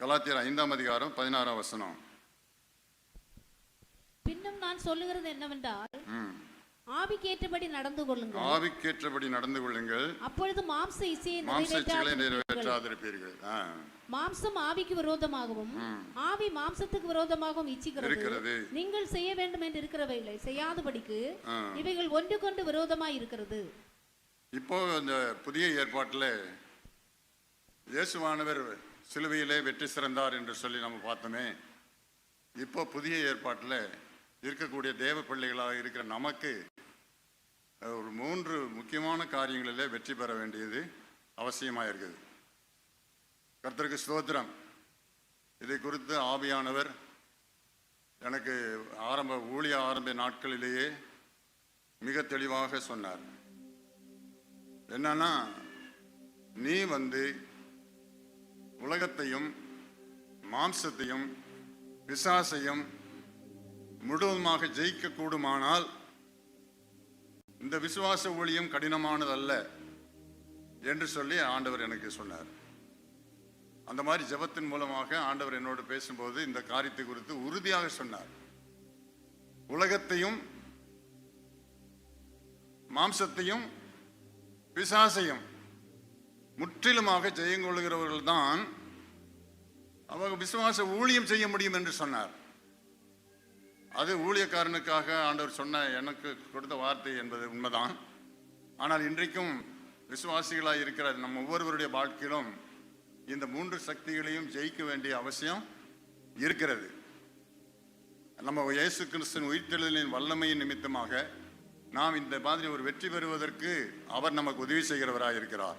கலாத்தியர் ஐந்தாம் அதிகாரம் பதினாறாம் வசனம். பின்னும் நான் சொல்லுகிறது என்னவென்றால். ஆவிக்கேற்றபடி நடந்து கொள்ளுங்கள். ஆவிக்கேற்றபடி நடந்து கொள்ளுங்கள். அப்பொழுது மாம்ச இசையை நிறைவேற்றாதிருப்பீர்கள். மாம்சம் ஆவிக்கு விரோதமாகவும். ஆவி மாம்சத்துக்கு விரோதமாகவும் இச்சிக்கிறது. இருக்கிறது. நீங்கள் செய்ய வேண்டும் என்று இருக்கிறவைகளை செய்யாதபடிக்கு. இவைகள் ஒன்றுக்கொண்டு விரோதமாய் இருக்கிறது. இப்போ இந்த புதிய ஏற்பாட்டில் இயேசுவானவர் சிலுவையிலே வெற்றி சிறந்தார் என்று சொல்லி நம்ம பார்த்தோமே இப்போ புதிய ஏற்பாட்டில் இருக்கக்கூடிய தேவ பிள்ளைகளாக இருக்கிற நமக்கு ஒரு மூன்று முக்கியமான காரியங்களிலே வெற்றி பெற வேண்டியது அவசியமாக இருக்குது. கர்த்தருக்கு ஸ்தோத்திரம். இதை குறித்து ஆவியானவர் எனக்கு ஆரம்ப ஊழிய ஆரம்ப நாட்களிலேயே மிக தெளிவாக சொன்னார். என்னன்னா நீ வந்து உலகத்தையும் மாம்சத்தையும் பிசாசையும் முழுவதுமாக ஜெயிக்க கூடுமானால் இந்த விசுவாச ஊழியம் கடினமானதல்ல என்று சொல்லி ஆண்டவர் எனக்கு சொன்னார். அந்த மாதிரி ஜபத்தின் மூலமாக ஆண்டவர் என்னோடு பேசும்போது இந்த காரியத்தை குறித்து உறுதியாக சொன்னார். உலகத்தையும் மாம்சத்தையும் பிசாசையும் முற்றிலுமாக ஜெயங்கொள்கிறவர்கள் தான் அவங்க விசுவாச ஊழியம் செய்ய முடியும் என்று சொன்னார். அது ஊழியக்காரனுக்காக ஆண்டவர் சொன்ன எனக்கு கொடுத்த வார்த்தை என்பது உண்மைதான். ஆனால் இன்றைக்கும் விசுவாசிகளாக இருக்கிற நம்ம ஒவ்வொருவருடைய வாழ்க்கையிலும் இந்த மூன்று சக்திகளையும் ஜெயிக்க வேண்டிய அவசியம் இருக்கிறது. நம்ம இயேசு கிறிஸ்தன் உயிர்த்தெழுதலின் வல்லமையின் நிமித்தமாக நாம் இந்த மாதிரி ஒரு வெற்றி பெறுவதற்கு அவர் நமக்கு உதவி செய்கிறவராக இருக்கிறார்